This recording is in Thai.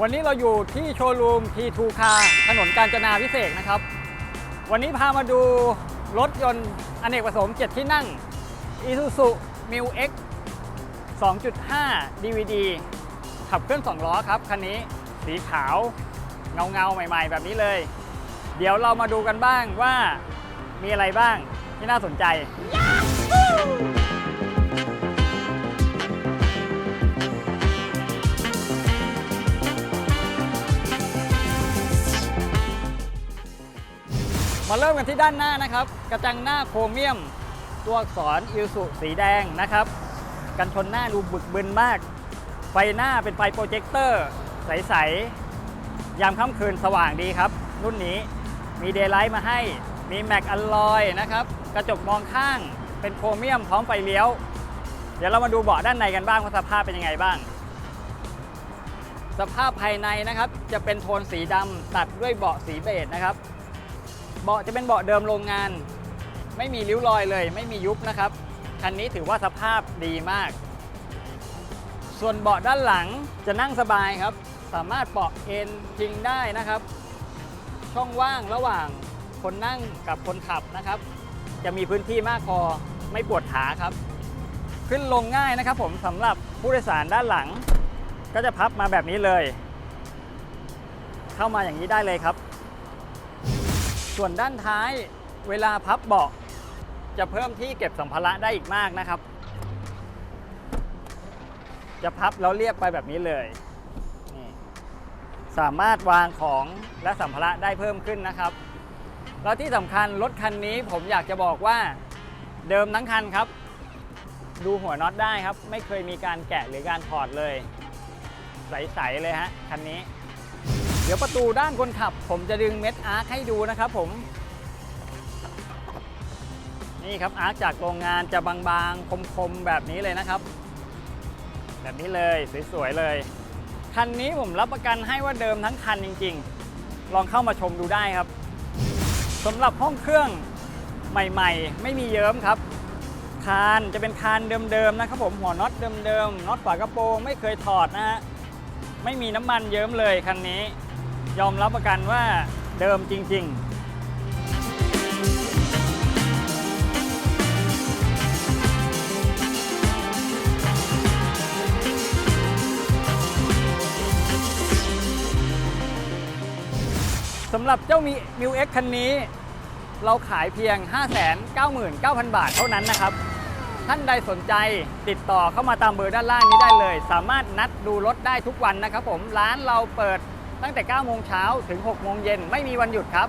วันนี้เราอยู่ที่โชว์รูม T2 Car ถนนกาญจนาพิเศษนะครับ วันนี้พามาดูรถยนต์อเนกประสงค์7ที่นั่ง Isuzu m u X 2.5 DVD ขับเคลื่อน 2 ล้อครับ คันนี้สีขาวเงาเงาๆใหม่ๆ แบบนี้เลย เดี๋ยวเรามาดูกันบ้างว่ามีอะไรบ้างที่น่าสนใจ มาเริ่มกันที่ด้านหน้านะครับ กระจังหน้าโครเมียม ตัวอักษรอิลสุสีแดงนะครับ กันชนหน้าดูบึกบึนมาก ไฟหน้าเป็นไฟโปรเจคเตอร์ ใส ๆ ยามค่ำคืนสว่างดีครับ รุ่นนี้มีเดย์ไลท์มาให้ มีแม็กอลลอยนะครับ กระจกมองข้างเป็นโครเมียมพร้อมไฟเลี้ยว เดี๋ยวเรามาดูเบาะด้านในกันบ้างว่าสภาพเป็นยังไงบ้าง สภาพภายในนะครับ จะเป็นโทนสีดำตัดด้วยเบาะสีเบจนะครับ เบาะจะเป็นเบาะเดิมโรงงาน ไม่มีริ้วรอยเลย ไม่มียุบนะครับ คันนี้ถือว่าสภาพดีมาก ส่วนเบาะด้านหลังจะนั่งสบายครับ สามารถเบาะเอนพิงได้นะครับ ช่องว่างระหว่างคนนั่งกับคนขับนะครับ จะมีพื้นที่มากพอไม่ปวดขาครับ ขึ้นลงง่ายนะครับ ผมสำหรับผู้โดยสารด้านหลัง ก็จะพับมาแบบนี้เลย เข้ามาอย่างนี้ได้เลยครับ ส่วนด้านท้ายเวลาพับเบาะจะเพิ่มที่เก็บสัมภาระได้อีกมากนะครับ จะพับแล้วเรียบไปแบบนี้เลยนี่สามารถวางของและสัมภาระได้เพิ่มขึ้นนะครับ แล้วที่สำคัญรถคันนี้ผมอยากจะบอกว่าเดิมทั้งคันครับ ดูหัวน็อตได้ครับ ไม่เคยมีการแกะหรือการถอดเลย ใส ๆ เลยฮะ คันนี้ เดี๋ยวประตูด้านคนขับ ผมจะดึงเม็ดอาร์คให้ดูนะครับผม นี่ครับอาร์คจากโรงงานจะบางๆ คมๆ แบบนี้เลยนะครับ แบบนี้เลยสวยๆเลย คันนี้ผมรับประกันให้ว่าเดิมทั้งคันจริง ๆ ลองเข้ามาชมดูได้ครับสำหรับห้องเครื่องใหม่ ๆ ไม่มีเยิ้มครับ คานจะเป็นคานเดิมๆนะครับผมหัวน็อตเดิมๆน็อตฝากระโปรงไม่เคยถอดนะฮะไม่มีน้ำมันเยิ้มเลยคันนี้ ยอมรับประกันว่าเดิมจริง ๆสำหรับเจ้ามีมิวเอ็กคันนี้ เราขายเพียง 599,000 บาทเท่านั้นนะครับ ท่านใดสนใจติดต่อเข้ามาตามเบอร์ด้านล่างนี้ได้เลย สามารถนัดดูรถได้ทุกวันนะครับผม ร้านเราเปิด ตั้งแต่ 9 โมงเช้าถึง 6 โมงเย็นไม่มีวันหยุดครับ